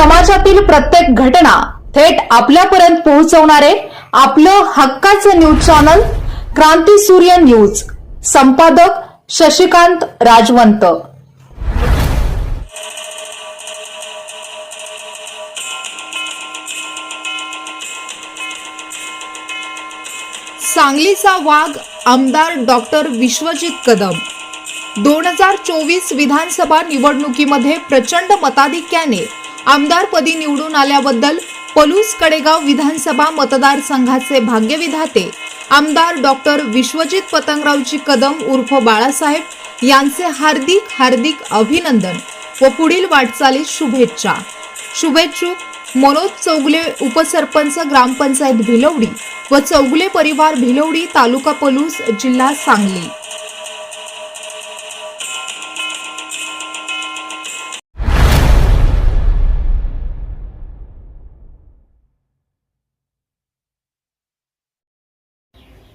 समाजातील प्रत्येक घटना थेट आपल्यापर्यंत पोहोचवणारे आपलं हक्काचं न्यूज चॅनल क्रांती सूर्य न्यूज. संपादक शशिकांत राजवंत. सांगलीचा वाघ आमदार डॉक्टर विश्वजित कदम. दोन हजार चोवीस विधानसभा निवडणुकीमध्ये प्रचंड मताधिक्याने आमदारपदी निवडून आल्याबद्दल पलूस कडेगाव विधानसभा मतदारसंघाचे भाग्यविधाते आमदार डॉक्टर विश्वजित पतंगरावजी कदम उर्फ बाळासाहेब यांचे हार्दिक हार्दिक अभिनंदन व पुढील वाटचालीस शुभेच्छा. शुभेच्छुक मनोज चौगले उपसरपंच ग्रामपंचायत भिलवडी व चौगले परिवार भिलवडी तालुका पलूस जिल्हा सांगली.